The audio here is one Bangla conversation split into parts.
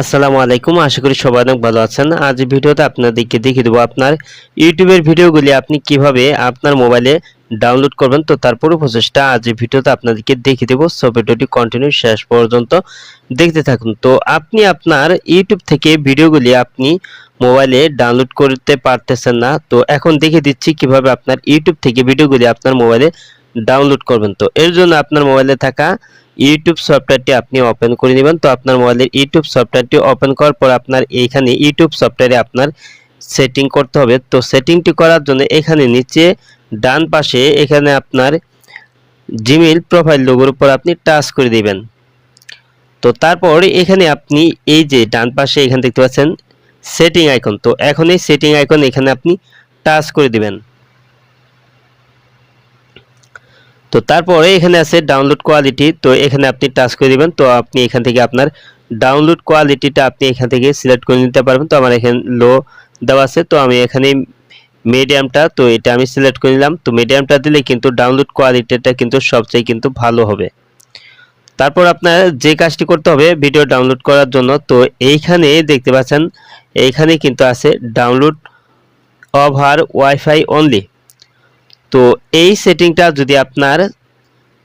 আসসালামু আলাইকুম, আশা করি সবাই অনেক ভালো আছেন। আজ ভিডিওতে আপনাদেরকে দেখিয়ে দেবো আপনার ইউটিউবের ভিডিওগুলি আপনি কীভাবে আপনার মোবাইলে ডাউনলোড করবেন। তো তার পুরো প্রসেসটা আজ ভিডিওতে আপনাদেরকে দেখিয়ে দেবো। সো ভিডিওটি কন্টিনিউ শেষ পর্যন্ত দেখতে থাকুন। তো আপনি আপনার ইউটিউব থেকে ভিডিওগুলি আপনি মোবাইলে ডাউনলোড করতে পারতেছেন না, তো এখন দেখিয়ে দিচ্ছি কীভাবে আপনার ইউটিউব থেকে ভিডিওগুলি আপনার মোবাইলে ডাউনলোড করবেন। তো এর জন্য আপনার মোবাইলে থাকা ইউটিউব সফটওয়্যারটি আপনি ওপেন করে নেবেন। তো আপনার মোবাইলের ইউটিউব সফটওয়্যারটি ওপেন করার পর আপনার এইখানে ইউটিউব সফটওয়্যারে আপনার সেটিং করতে হবে। তো সেটিংটি করার জন্য এখানে নিচে ডান পাশে এখানে আপনার জিমেইল প্রোফাইল লোগোর উপর আপনি টাচ করে দিবেন। তো তারপর এখানে আপনি এই যে ডান পাশে এখানে দেখতে পাচ্ছেন সেটিং আইকন তো এখন এই সেটিং আইকন এখানে আপনি টাচ করে দিবেন। তো তারপরে এখানে আছে ডাউনলোড কোয়ালিটি তো এখানে আপনি টাচ করে দিবেন, তো আপনি এখান থেকে আপনার ডাউনলোড কোয়ালিটিটা আপনি এখান থেকে সিলেক্ট করে নিতে পারবেন। তো আমার এখানে লো দেওয়া আছে, তো আমি এখানে মিডিয়ামটা তো এটা আমি সিলেক্ট করে নিলাম। তো মিডিয়ামটা দিলে কিন্তু ডাউনলোড কোয়ালিটিটা কিন্তু সবচেয়ে কিন্তু ভালো হবে। তারপর আপনার যে কাজটি করতে হবে ভিডিও ডাউনলোড করার জন্য, তো এইখানে দেখতে পাচ্ছেন, এইখানে কিন্তু আছে ডাউনলোড ওভার ওয়াইফাই অনলি তো এই সেটিংটা যদি আপনার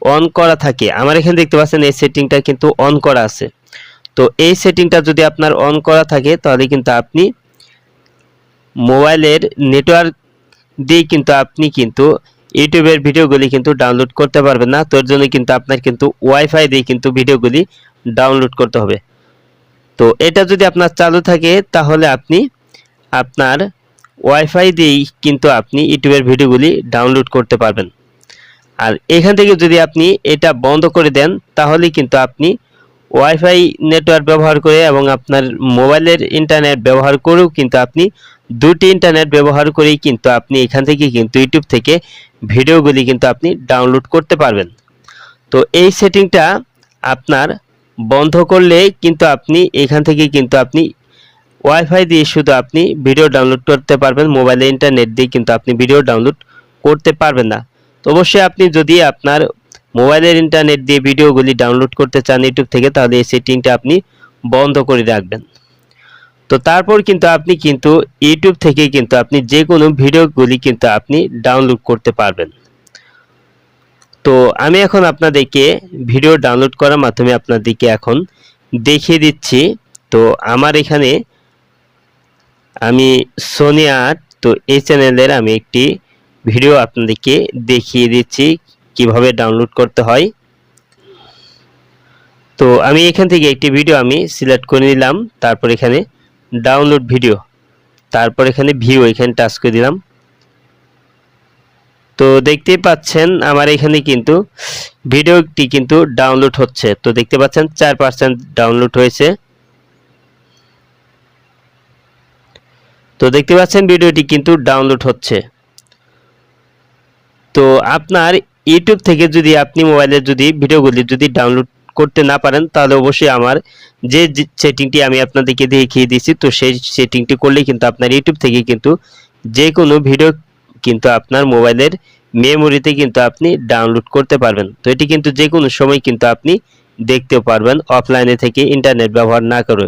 অন করা থাকে, আমার এখানে দেখতে পাচ্ছেন এই সেটিংটা কিন্তু অন করা আছে। তো এই সেটিংটা যদি আপনার অন করা থাকে, তাহলে কিন্তু আপনি মোবাইলের নেটওয়ার্ক দিয়ে কিন্তু আপনি কিন্তু ইউটিউবের ভিডিওগুলি কিন্তু ডাউনলোড করতে পারবেন না। তোর জন্য কিন্তু আপনার কিন্তু ওয়াইফাই দিয়ে কিন্তু ভিডিওগুলি ডাউনলোড করতে হবে। তো এটা যদি আপনার চালু থাকে, তাহলে আপনি আপনার ওয়াইফাই দিয়েই কিন্তু আপনি ইউটিউবের ভিডিওগুলি ডাউনলোড করতে পারবেন। আর এখান থেকে যদি আপনি এটা বন্ধ করে দেন, তাহলে কিন্তু আপনি ওয়াইফাই নেটওয়ার্ক ব্যবহার করে এবং আপনার মোবাইলের ইন্টারনেট ব্যবহার করেও কিন্তু আপনি দুটি ইন্টারনেট ব্যবহার করেই কিন্তু আপনি এখান থেকে কিন্তু ইউটিউব থেকে ভিডিওগুলি কিন্তু আপনি ডাউনলোড করতে পারবেন। তো এই সেটিংটা আপনার বন্ধ করলে কিন্তু আপনি এখান থেকে কিন্তু আপনি ওয়াইফাই দিয়ে শুধু আপনি ভিডিও ডাউনলোড করতে পারবেন মোবাইলে ইন্টারনেট দিয়ে কিন্তু আপনি ভিডিও ডাউনলোড করতে পারবেন না। তো অবশ্যই আপনি যদি আপনার মোবাইলের ইন্টারনেট দিয়ে ভিডিওগুলি ডাউনলোড করতে চান ইউটিউব থেকে, তাহলে এই সেটিংটা আপনি বন্ধ করে রাখবেন। তো তারপর কিন্তু আপনি কিন্তু ইউটিউব থেকে কিন্তু আপনি যে কোনো ভিডিওগুলি কিন্তু আপনি ডাউনলোড করতে পারবেন। তো আমি এখন আপনাদেরকে ভিডিও ডাউনলোড করার মাধ্যমে আপনাদেরকে এখন দেখিয়ে দিচ্ছি। তো আমার এখানে আমি সোনি আর্ট তো এই চ্যানেলের আমি একটি ভিডিও আপনাদেরকে দেখিয়ে দিচ্ছি কীভাবে ডাউনলোড করতে হয়। তো আমি এখান থেকে একটি ভিডিও আমি সিলেক্ট করে নিলাম, তারপর এখানে ডাউনলোড ভিডিও তারপর এখানে ভিউ এখানে টাচ করে দিলাম। তো দেখতেই পাচ্ছেন আমার এখানে কিন্তু ভিডিওটি কিন্তু ডাউনলোড হচ্ছে, তো দেখতে পাচ্ছেন চার পার্সেন্ট ডাউনলোড হয়েছে। তো দেখতে পাচ্ছেন ভিডিওটি কিন্তু ডাউনলোড হচ্ছে। তো আপনার ইউটিউব থেকে যদি আপনি মোবাইলে যদি ভিডিওগুলি যদি ডাউনলোড করতে না পারেন, তাহলে অবশ্যই আমার যে সেটিংটি আমি আপনাদেরকে দেখিয়ে দিয়েছি, তো সেই সেটিংটি করলেই কিন্তু আপনার ইউটিউব থেকে কিন্তু যে কোনো ভিডিও কিন্তু আপনার মোবাইলের মেমোরিতে কিন্তু আপনি ডাউনলোড করতে পারবেন। তো এটি কিন্তু যে কোনো সময় কিন্তু আপনি দেখতেও পারবেন অফলাইনে থেকে ইন্টারনেট ব্যবহার না করে।